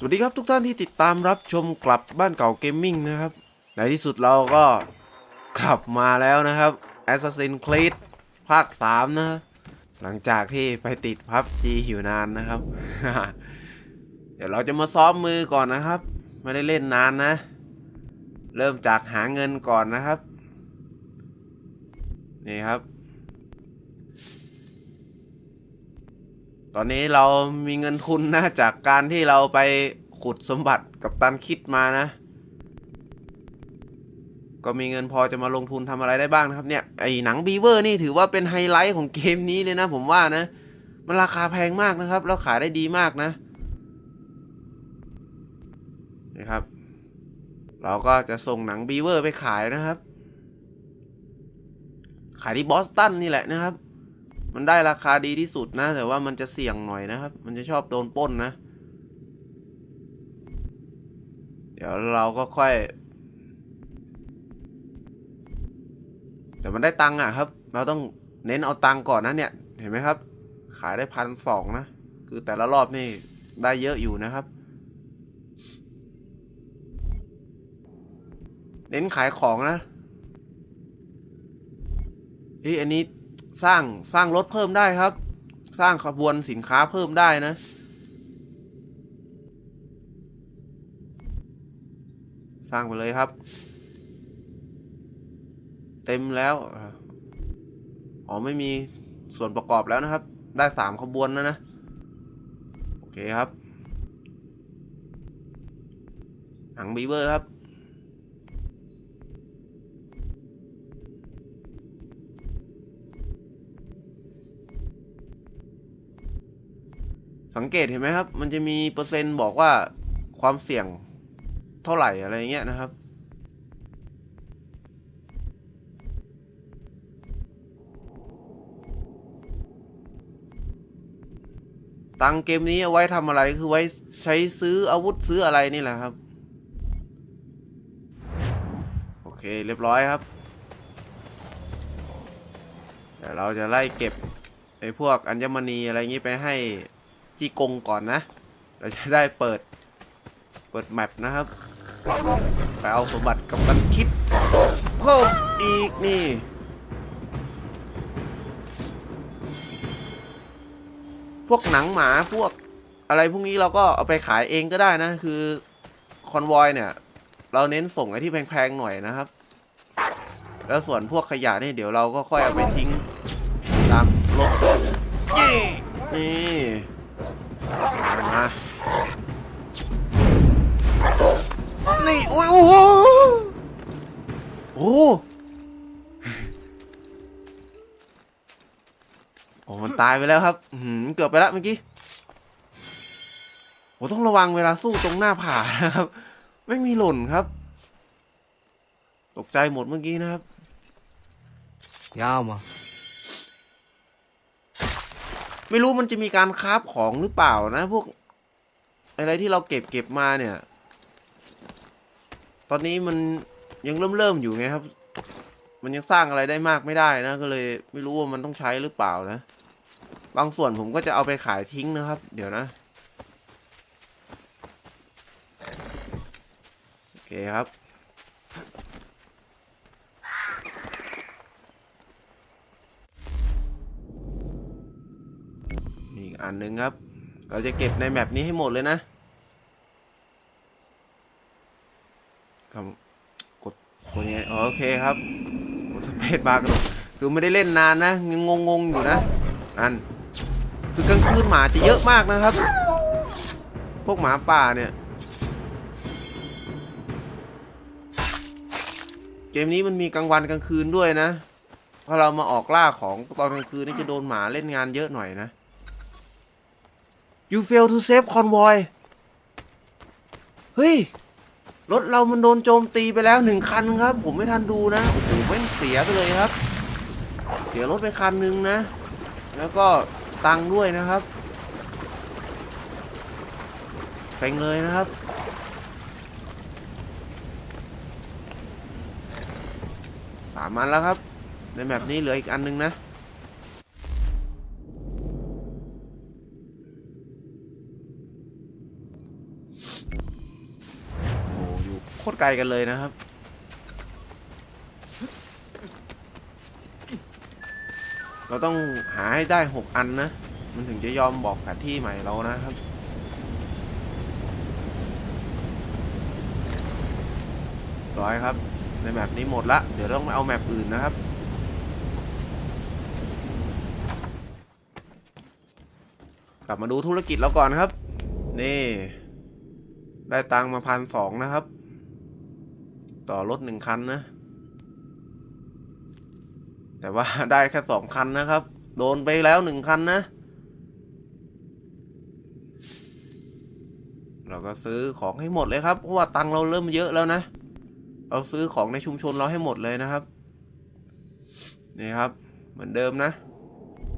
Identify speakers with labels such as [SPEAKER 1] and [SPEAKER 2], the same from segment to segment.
[SPEAKER 1] สวัสดีครับทุกท่านที่ติดตามรับชมกลับบ้านเก่าเกมมิ่งนะครับ ในที่สุดเราก็กลับมาแล้วนะครับ Assassin's Creed ภาค 3 นะ หลังจากที่ไปติดพับจีอยู่นานนะครับ เดี๋ยวเราจะมาซ้อมมือก่อนนะครับ ไม่ได้เล่นนานนะ เริ่มจากหาเงินก่อนนะครับ นี่ครับ ตอนนี้เรามีเงินทุนนะจากการที่เราไปขุดสมบัติกับตันคิดมานะ ก็มีเงินพอจะมาลงทุนทำอะไรได้บ้างนะครับเนี่ยไอหนังบีเวอร์นี่ถือว่าเป็นไฮไลท์ของเกมนี้เลยนะ ผมว่านะ มันราคาแพงมากนะครับ แล้วขายได้ดีมากนะนี่ครับ เราก็จะส่งหนังบีเวอร์ไปขายนะครับ ขายที่บอสตันนี่แหละนะครับ มันได้ราคาดีที่สุดนะ แต่ว่ามันจะเสี่ยงหน่อยนะครับ มันจะชอบโดนป้นนะ เดี๋ยวเราก็ค่อย แต่มันได้ตังค์อะครับ เราต้องเน้นเอาตังค์ก่อนนะเนี่ย เห็นไหมครับ ขายได้พันสองนะ คือแต่ละรอบนี่ได้เยอะอยู่นะครับ เน้นขายของนะเฮ้ยอันนี้ สร้างสร้างรถเพิ่มได้ครับ สร้างขบวนสินค้าเพิ่มได้นะ สร้างไปเลยครับ เต็มแล้วอ๋อไม่มีส่วนประกอบแล้วนะครับ ได้สามขบวนแล้วนะ โอเคครับหนังบีเวอร์ครับ สังเกตเห็นไหมครับ มันจะมีเปอร์เซ็นต์บอกว่าความเสี่ยงเท่าไหร่อะไรเงี้ยนะครับ ตังเกมนี้เอาไว้ทำอะไรคือไว้ใช้ซื้ออาวุธซื้ออะไรนี่แหละครับ โอเคเรียบร้อยครับเดี๋ยวเราจะไล่เก็บไอ้พวกอัญมณีอะไรงี้ไปให้ จีกงก่อนนะ เราจะได้เปิด เปิดแมปนะครับ ไปเอาสมบัติกับกันคิดเพิ่มอีกนี่ พวกหนังหมาพวกอะไรพวกนี้เราก็เอาไปขายเองก็ได้นะ คือคอนวอยเนี่ย เราเน้นส่งไอ้ที่แพงๆหน่อยนะครับ แล้วส่วนพวกขยะนี่เดี๋ยวเราก็ค่อยเอาไปทิ้งตามรถนี่ ตายไปแล้วครับอื้อหือเกือบไปแล้วเมื่อกี้โอ้ต้องระวังเวลาสู้ตรงหน้าผานะครับ ไม่มีหล่นครับ ตกใจหมดเมื่อกี้นะครับ
[SPEAKER 2] Ja, man.
[SPEAKER 1] ไม่รู้มันจะมีการคราฟของหรือเปล่านะ พวก อะไรที่เราเก็บเก็บมาเนี่ย ตอนนี้มันยังเริ่มเริ่มอยู่ไงครับ มันยังสร้างอะไรได้มากไม่ได้นะ ก็เลย ไม่รู้ว่ามันต้องใช้หรือเปล่านะ บางส่วนผมก็จะเอาไปขายทิ้งนะครับ เดี๋ยวนะ โอเคครับอีกอันหนึ่งครับ เราจะเก็บในแมปนี้ให้หมดเลยนะครับกดกดยังไงอ๋อโอเคครับสเปซบาร์กันคือไม่ได้เล่นนานนะ งงงๆอยู่นะนั่น คือกลางคืนหมาจะเยอะมากนะครับ พวกหมาป่าเนี่ย เกมนี้มันมีกลางวันกลางคืนด้วยนะถ้าเรามาออกล่าของตอนกลางคืนนี่จะโดนหมาเล่นงานเยอะหน่อยนะ you fail to save convoy เฮ้ย รถเรามันโดนโจมตีไปแล้วหนึ่งคันครับ ผมไม่ทันดูนะ โอ้โหแม่งเสียไปเลยครับ เสียรถไปคันหนึ่งนะ แล้วก็ ตังด้วยนะครับเซ็งเลยนะครับ สามอันแล้วครับ ในแมปนี้เหลืออีกอันนึงนะโอ้อยู่โคตรไกลกันเลยนะครับ เราต้องหาให้ได้หกอันนะ มันถึงจะยอมบอกแผนที่ใหม่เรานะครับ ร้อยครับ ในแมปนี้หมดละ เดี๋ยวต้องไปเอาแมปอื่นนะครับ กลับมาดูธุรกิจเราก่อนครับ นี่ ได้ตังมาพันสองนะครับ ต่อรถหนึ่งคันนะ แต่ว่าได้แค่สองคันนะครับ โดนไปแล้วหนึ่งคันนะ เราก็ซื้อของให้หมดเลยครับ เพราะว่าตังเราเริ่มเยอะแล้วนะ เราซื้อของในชุมชนเราให้หมดเลยนะครับ นี่ครับ เหมือนเดิมนะ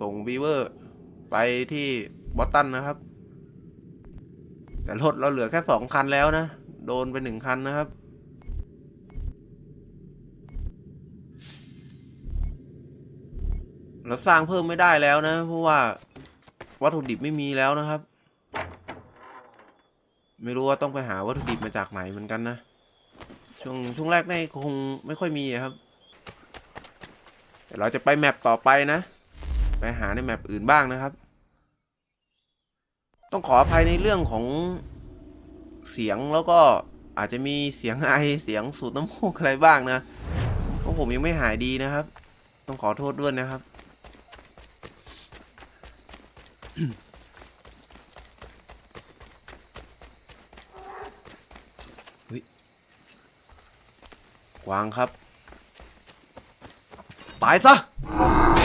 [SPEAKER 1] ส่งวีเวอร์ไปที่บอสตันนะครับ แต่รถเราเหลือแค่สองคันแล้วนะ โดนไปหนึ่งคันนะครับ เราสร้างเพิ่มไม่ได้แล้วนะ เพราะว่าวัตถุดิบไม่มีแล้วนะครับ ไม่รู้ว่าต้องไปหาวัตถุดิบมาจากไหนเหมือนกันนะ ช่วงช่วงแรกนี่คงไม่ค่อยมีครับแต่เราจะไปแมปต่อไปนะ ไปหาในแมปอื่นบ้างนะครับ ต้องขออภัยในเรื่องของเสียงแล้วก็อาจจะมีเสียงไอเสียงสูดน้ำมูกอะไรบ้างนะเพราะผมยังไม่หายดีนะครับ ต้องขอโทษด้วยนะครับ เฮ้ย กวางครับ ตายซะ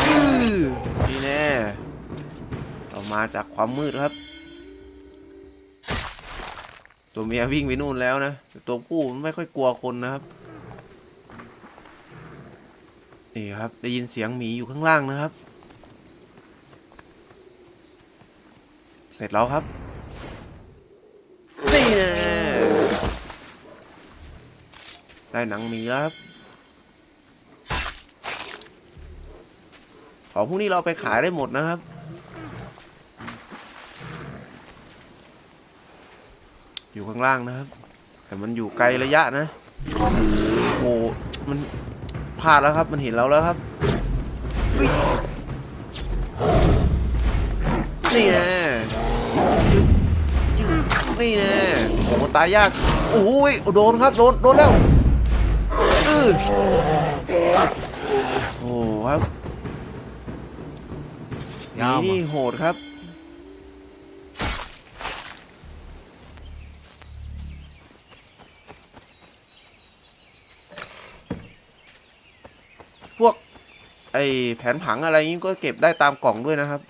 [SPEAKER 1] อื้อนี่แน่เรามาจากความมืดครับ ตัวเมียวิ่งไปนู่นแล้วนะตัวผู้มันไม่ค่อยกลัวคนนะครับนี่ครับ ได้ยินเสียงหมีอยู่ข้างล่างนะครับ เสร็จแล้วครับ นี่แนะได้หนังหมีแล้วครับ ของพวกนี้เราไปขายได้หมดนะครับ อยู่ข้างล่างนะครับ แต่มันอยู่ไกลระยะนะ โอ้โหมันพลาดแล้วครับ มันเห็นเราแล้วครับอุ๊ยนี่แน่ยึกยึก นี่แน่โอ้โหตายยากโอ้ยโดนครับ โดน โดนแล้วอือโอ้โหครับ
[SPEAKER 2] ยาว
[SPEAKER 1] นี่
[SPEAKER 2] มา
[SPEAKER 1] นี่โหดครับ พวก ไอแผนผังอะไรนี้ก็เก็บได้ตามกล่องด้วยนะครับ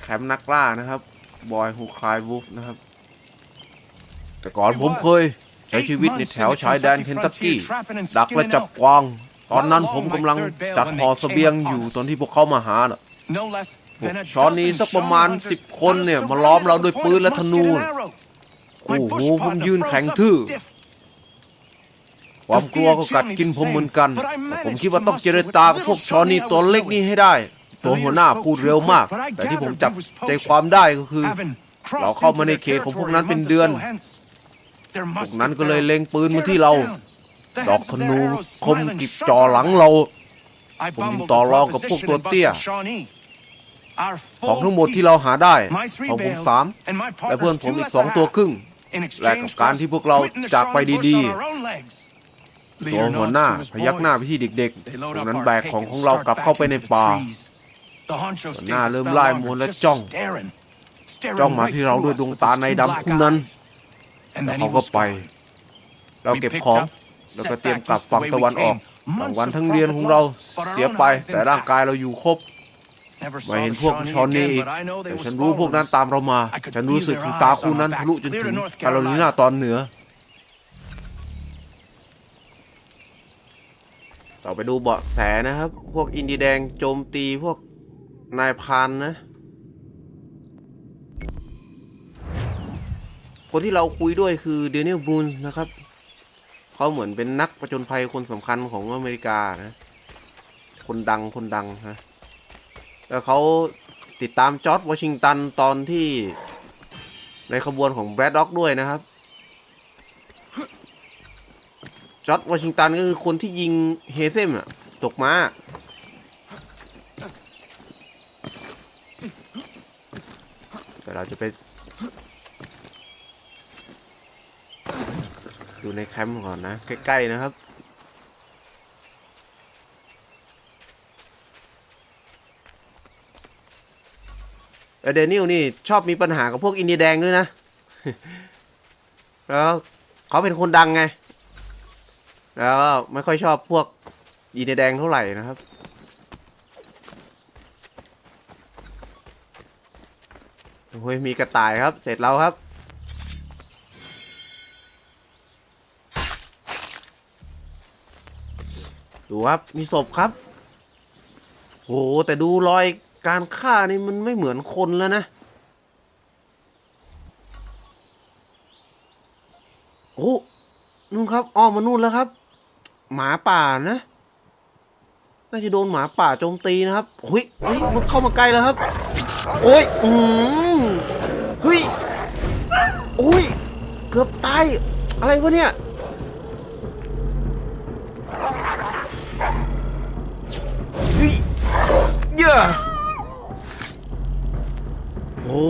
[SPEAKER 1] แค มป์นักล่านะครับบอยฮูคลายวูฟนะครับ แต่ก่อนผมเคย ใช้ชีวิตในแถวชายแดนเคนตักกี้ ดักและจับกวาง ตอนนั้นผมกำลังจัดห่อเสบียงอยู่ตอนที่พวกเขามาหาน่ะพวกช้อนนี้สักประมาณสิบคนเนี่ยมาล้อมเราด้วยปืนและธนูน่ะคู่หูผมยืนแข็งทื่อความกลัวก็กัดกินผมเหมือนกันแต่ผมคิดว่าต้องเจรจากับพวกชอนนี้ตัวเล็กนี่ให้ได้ ตัวหัวหน้าพูดเร็วมาก แต่ที่ผมจับใจความได้ก็คือ เราเข้ามาในเขตของพวกนั้นเป็นเดือน พวกนั้นก็เลยเล็งปืนมาที่เรา ดอกธนูคมกิบจ่อหลังเรา ผมยังต่อรองกับพวกตัวเตี้ย ของทั้งหมดที่เราหาได้ ของผมสามและเพื่อนผมอีกสองตัวครึ่ง แลกกับการที่พวกเราจากไปดีๆตัวหัวหน้าพยักหน้าไปที่เด็กๆพวกนั้นแบกของของเรากลับเข้าไปในป่า
[SPEAKER 3] หัวหน้าเริ่มไล่มนต์และจ้อง
[SPEAKER 1] จ้องมาที่เราด้วยดวงตาในดำคู่นั้นแล้วเขาก็ไป เราเก็บของ แล้วก็เตรียมกลับฝั่งตะวันออกบางวันทั้งเรียนของเราเสียไป แต่ร่างกายเราอยู่ครบไม่เห็นพวกชอนนี่อีกแต่ฉันรู้พวกนั้นตามเรามา ฉันรู้สึกถึงตาคู่นั้นทะลุจนถึงแคโรไลนาตอนเหนือ ต่อไปดูเบาะแสนะครับ พวกอินดีแดงโจมตีพวก นายพรานนะ คนที่เราคุยด้วยคือเดนิเอลบูนนะครับ เขาเหมือนเป็นนักประจนภัยคนสำคัญของอเมริกานะ คนดังคนดังฮะแล้วเขาติดตามจอร์ดวอชิงตันตอนที่ในขบวนของแบรดด็อกด้วยนะครับ จอร์ดวอชิงตันก็คือคนที่ยิงเฮเซมอะตกม้า เราจะไปดูในแคมป์ก่อนนะ ใกล้ๆนะครับเดนิลนี่ชอบมีปัญหากับพวกอินเดียแดงด้วยนะ แล้วเขาเป็นคนดังไง แล้วไม่ค่อยชอบพวกอินเดียแดงเท่าไหร่นะครับ โอ้ยมีกระต่ายครับ เสร็จแล้วครับ ดูครับมีศพครับโหแต่ดูรอยการฆ่านี่มันไม่เหมือนคนแล้วนะโอ้นู่นครับอ้อมมานู่นแล้วครับ หมาป่านะน่าจะโดนหมาป่าโจมตีนะครับเฮ้ยเฮ้ยมันเข้ามาใกล้แล้วครับ โอ้ยอืม เฮ้ยโอ้ย เกือบตาย อะไรวะเนี่ย เฮ้ย เยอะโอ้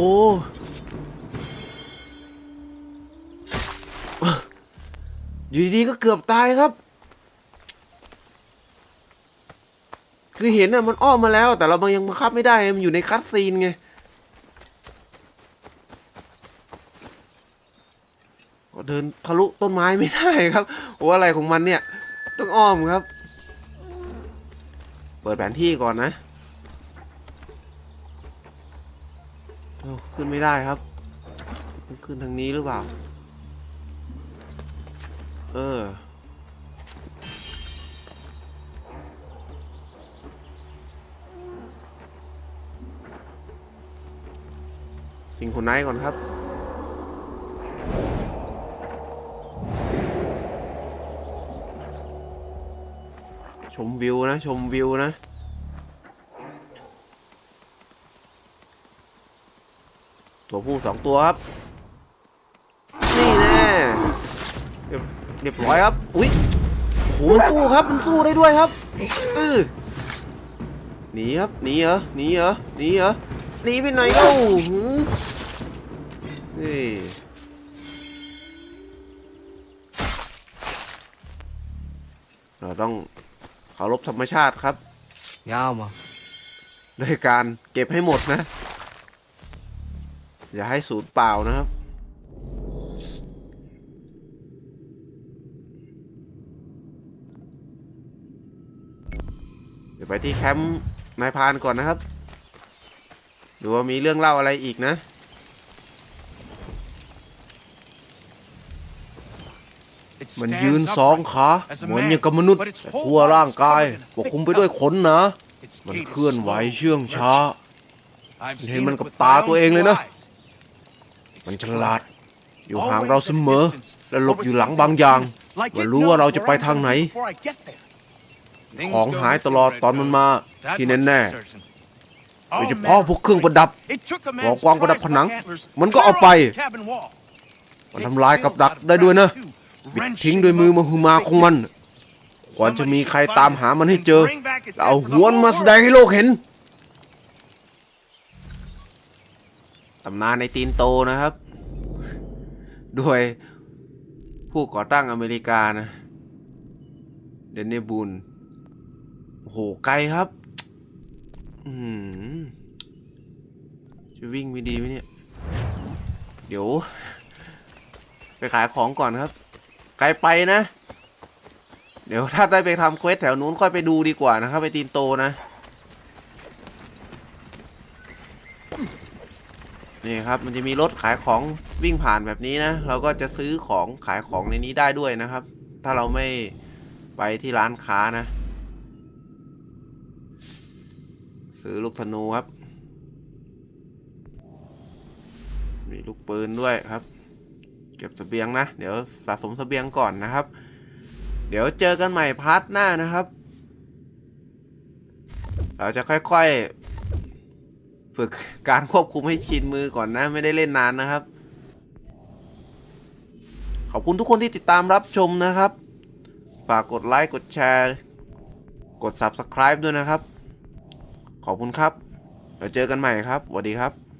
[SPEAKER 1] อยู่ดีๆก็เกือบตายครับ คือเห็นน่ะมันอ้อมมาแล้ว แต่เรายังบังคับไม่ได้ มันอยู่ในคัตซีนไง ก็เดินทะลุต้นไม้ไม่ได้ครับโอ้อะไรของมันเนี่ย ต้องอ้อมครับ เปิดแผนที่ก่อนนะเอ้าขึ้นไม่ได้ครับ ขึ้นทางนี้หรือเปล่า เออ สิงคนไนก่อนครับ มวิวนะ ชมวิวนะ ตัวผู้สองตัวครับ นี่แน่เรียบร้อยครับ อุ้ยโอ้โหมันสู้ครับ มันสู้ได้ด้วยครับเออหนีครับ หนีเหรอ หนีเหรอ หนีเหรอ หนีไปไหนเล่าหือนี่เราต้อง เคารพธรรมชาติครับ
[SPEAKER 2] ยาวมา
[SPEAKER 1] โดยการเก็บให้หมดนะ อย่าให้สูญเปล่านะครับ เดี๋ยวไปที่แคมป์นายพรานก่อนนะครับ ดูว่ามีเรื่องเล่าอะไรอีกนะ มัน
[SPEAKER 3] stands
[SPEAKER 1] ยืนสอง
[SPEAKER 3] upright
[SPEAKER 1] ขา
[SPEAKER 3] as a
[SPEAKER 1] เหมือน
[SPEAKER 3] man,
[SPEAKER 1] อย่างกับมนุษย์
[SPEAKER 3] but its
[SPEAKER 1] แต่
[SPEAKER 3] whole
[SPEAKER 1] ทั่ว
[SPEAKER 3] body is
[SPEAKER 1] ร่างกาย
[SPEAKER 3] covered in
[SPEAKER 1] ปก
[SPEAKER 3] thick
[SPEAKER 1] คลุมไปด้วยขนนะ
[SPEAKER 3] Its
[SPEAKER 1] มัน
[SPEAKER 3] gait is
[SPEAKER 1] เคลื่อนไหว
[SPEAKER 3] slow
[SPEAKER 1] เชื่อง
[SPEAKER 3] and
[SPEAKER 1] ช้า
[SPEAKER 3] lurching. I've
[SPEAKER 1] เห็น
[SPEAKER 3] seen
[SPEAKER 1] มัน
[SPEAKER 3] it
[SPEAKER 1] กับ
[SPEAKER 3] with
[SPEAKER 1] ตา
[SPEAKER 3] my
[SPEAKER 1] ตัว
[SPEAKER 3] own
[SPEAKER 1] เองเลย
[SPEAKER 3] two
[SPEAKER 1] นะ
[SPEAKER 3] eyes.
[SPEAKER 1] มัน
[SPEAKER 3] It's
[SPEAKER 1] ฉลาด
[SPEAKER 3] blind.
[SPEAKER 1] อยู่ห่างเราเสมอ และหลบอยู่หลังบางอย่าง
[SPEAKER 3] Like
[SPEAKER 1] เมื่อ
[SPEAKER 3] it
[SPEAKER 1] รู้ว่า
[SPEAKER 3] knows
[SPEAKER 1] เราจะ
[SPEAKER 3] where
[SPEAKER 1] ไป
[SPEAKER 3] I'm
[SPEAKER 1] ทางไหน
[SPEAKER 3] going before I get there. Things
[SPEAKER 1] ของ
[SPEAKER 3] go
[SPEAKER 1] หาย
[SPEAKER 3] missing
[SPEAKER 1] ตลอด
[SPEAKER 3] red
[SPEAKER 1] ตอนมัน
[SPEAKER 3] goes.
[SPEAKER 1] มา
[SPEAKER 3] That
[SPEAKER 1] ที่
[SPEAKER 3] much is
[SPEAKER 1] แน่
[SPEAKER 3] certain.
[SPEAKER 1] ๆโดย
[SPEAKER 3] All
[SPEAKER 1] เฉพาะ
[SPEAKER 3] manner
[SPEAKER 1] พวกเครื่องประดับ
[SPEAKER 3] It took a
[SPEAKER 1] หอ
[SPEAKER 3] man's
[SPEAKER 1] กวางประดับ
[SPEAKER 3] prize
[SPEAKER 1] ผนัง
[SPEAKER 3] black antlers
[SPEAKER 1] มันก็
[SPEAKER 3] clear
[SPEAKER 1] เอาไป
[SPEAKER 3] off his cabin wall.
[SPEAKER 1] มันทำลายกับดักได้ด้วยนะ บิดทิ้งด้วยมือมหึมาของมันกว่าจะมีใครตามหามันให้เจอแล้วเอาหัวมันมาแสดงให้โลกเห็นตำนานในตีนโตนะครับโดยผู้ก่อตั้งอเมริกานะ เดนเนบูนโอ้โห ไกลครับ อืมจะวิ่งไม่ดีไหมเนี่ย เดี๋ยว ไปขายของก่อนครับ ไกลไปนะ เดี๋ยวถ้าได้ไปทำเควสแถวนู้นค่อยไปดูดีกว่านะครับไปตีนโตนะ นี่ครับมันจะมีรถขายของวิ่งผ่านแบบนี้นะ เราก็จะซื้อของขายของในนี้ได้ด้วยนะครับ ถ้าเราไม่ไปที่ร้านค้านะ ซื้อลูกธนูครับ มีลูกปืนด้วยครับ เก็บเสบียงนะ เดี๋ยวสะสมเสบียงก่อนนะครับ เดี๋ยวเจอกันใหม่พาร์ทหน้านะครับ เราจะค่อยๆ ฝึกการควบคุมให้ชินมือก่อนนะ ไม่ได้เล่นนานนะครับ ขอบคุณทุกคนที่ติดตามรับชมนะครับ ฝากกดไลค์ กดแชร์ กด Subscribe ด้วยนะครับ ขอบคุณครับเราเจอกันใหม่ครับสวัสดีครับ